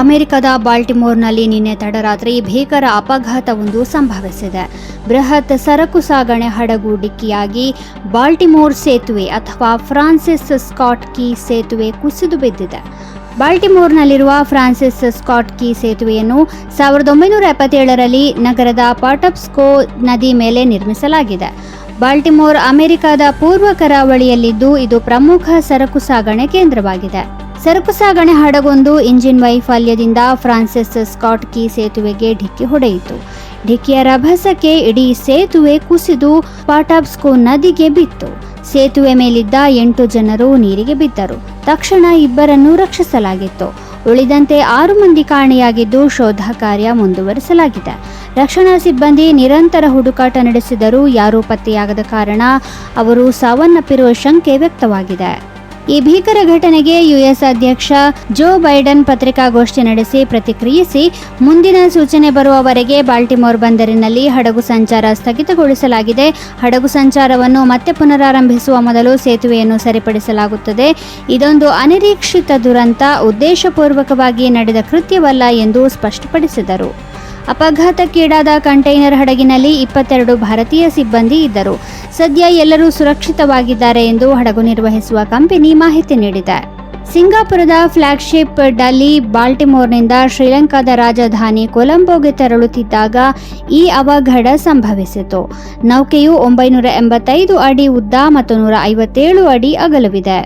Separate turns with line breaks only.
ಅಮೆರಿಕದ ಬಾಲ್ಟಿಮೋರ್ನಲ್ಲಿ ನಿನ್ನೆ ತಡರಾತ್ರಿ ಭೀಕರ ಅಪಘಾತವೊಂದು ಸಂಭವಿಸಿದೆ. ಬೃಹತ್ ಸರಕು ಸಾಗಣೆ ಹಡಗು ಡಿಕ್ಕಿಯಾಗಿ ಬಾಲ್ಟಿಮೋರ್ ಸೇತುವೆ ಅಥವಾ ಫ್ರಾನ್ಸಿಸ್ ಸ್ಕಾಟ್ ಕೀ ಸೇತುವೆ ಕುಸಿದು ಬಿದ್ದಿದೆ. ಬಾಲ್ಟಿಮೋರ್ನಲ್ಲಿರುವ ಫ್ರಾನ್ಸಿಸ್ ಸ್ಕಾಟ್ ಕೀ ಸೇತುವೆಯನ್ನು ಸಾವಿರದ ಒಂಬೈನೂರ ಎಪ್ಪತ್ತೇಳರಲ್ಲಿ ನಗರದ ಪಾಟಪ್ಸ್ಕೋ ನದಿ ಮೇಲೆ ನಿರ್ಮಿಸಲಾಗಿದೆ. ಬಾಲ್ಟಿಮೋರ್ ಅಮೆರಿಕದ ಪೂರ್ವ ಕರಾವಳಿಯಲ್ಲಿದ್ದು ಇದು ಪ್ರಮುಖ ಸರಕು ಸಾಗಣೆ ಕೇಂದ್ರವಾಗಿದೆ. ಸರಕು ಸಾಗಣೆ ಹಡಗೊಂದು ಇಂಜಿನ್ ವೈಫಲ್ಯದಿಂದ ಫ್ರಾನ್ಸಿಸ್ ಸ್ಕಾಟ್ ಕೀ ಸೇತುವೆಗೆ ಢಿಕ್ಕಿ ಹೊಡೆಯಿತು. ಢಿಕ್ಕಿಯ ರಭಸಕ್ಕೆ ಇಡೀ ಸೇತುವೆ ಕುಸಿದು ಪಾಟಾಬ್ಸ್ಕೋ ನದಿಗೆ ಬಿತ್ತು. ಸೇತುವೆ ಮೇಲಿದ್ದ ಎಂಟು ಜನರು ನೀರಿಗೆ ಬಿದ್ದರು. ತಕ್ಷಣ ಇಬ್ಬರನ್ನು ರಕ್ಷಿಸಲಾಗಿತ್ತು. ಉಳಿದಂತೆ ಆರು ಮಂದಿ ಕಾಣೆಯಾಗಿದ್ದು ಶೋಧ ಕಾರ್ಯ ಮುಂದುವರಿಸಲಾಗಿದೆ. ರಕ್ಷಣಾ ಸಿಬ್ಬಂದಿ ನಿರಂತರ ಹುಡುಕಾಟ ನಡೆಸಿದರೂ ಯಾರೂ ಪತ್ತೆಯಾಗದ ಕಾರಣ ಅವರು ಸಾವನ್ನಪ್ಪಿರುವ ಶಂಕೆ ವ್ಯಕ್ತವಾಗಿದೆ. ಈ ಭೀಕರ ಘಟನೆಗೆ ಯುಎಸ್ ಅಧ್ಯಕ್ಷ ಜೋ ಬೈಡನ್ ಪತ್ರಿಕಾಗೋಷ್ಠಿ ನಡೆಸಿ ಪ್ರತಿಕ್ರಿಯಿಸಿ, ಮುಂದಿನ ಸೂಚನೆ ಬರುವವರೆಗೆ ಬಾಲ್ಟಿಮೋರ್ ಬಂದರಿನಲ್ಲಿ ಹಡಗು ಸಂಚಾರ ಸ್ಥಗಿತಗೊಳಿಸಲಾಗಿದೆ. ಹಡಗು ಸಂಚಾರವನ್ನು ಮತ್ತೆ ಪುನರಾರಂಭಿಸುವ ಮೊದಲು ಸೇತುವೆಯನ್ನು ಸರಿಪಡಿಸಲಾಗುತ್ತದೆ. ಇದೊಂದು ಅನಿರೀಕ್ಷಿತ ದುರಂತ, ಉದ್ದೇಶಪೂರ್ವಕವಾಗಿ ನಡೆದ ಕೃತ್ಯವಲ್ಲ ಎಂದು ಸ್ಪಷ್ಟಪಡಿಸಿದರು. ಅಪಘಾತಕ್ಕೀಡಾದ ಕಂಟೈನರ್ ಹಡಗಿನಲ್ಲಿ ಇಪ್ಪತ್ತೆರಡು ಭಾರತೀಯ ಸಿಬ್ಬಂದಿ ಇದ್ದರು. ಸದ್ಯ ಎಲ್ಲರೂ ಸುರಕ್ಷಿತವಾಗಿದ್ದಾರೆ ಎಂದು ಹಡಗು ನಿರ್ವಹಿಸುವ ಕಂಪನಿ ಮಾಹಿತಿ ನೀಡಿದೆ. ಸಿಂಗಾಪುರದ ಫ್ಲಾಗ್ಶಿಪ್ ಡಲ್ಲಿ ಬಾಲ್ಟಿಮೋರ್ನಿಂದ ಶ್ರೀಲಂಕಾದ ರಾಜಧಾನಿ ಕೊಲಂಬೋಗೆ ತೆರಳುತ್ತಿದ್ದಾಗ ಈ ಅವಘಡ ಸಂಭವಿಸಿತು. ನೌಕೆಯು ಒಂಬೈನೂರ ಎಂಬತ್ತೈದು ಅಡಿ ಉದ್ದ ಮತ್ತು ನೂರ ಐವತ್ತೇಳು ಅಡಿ ಅಗಲವಿದೆ.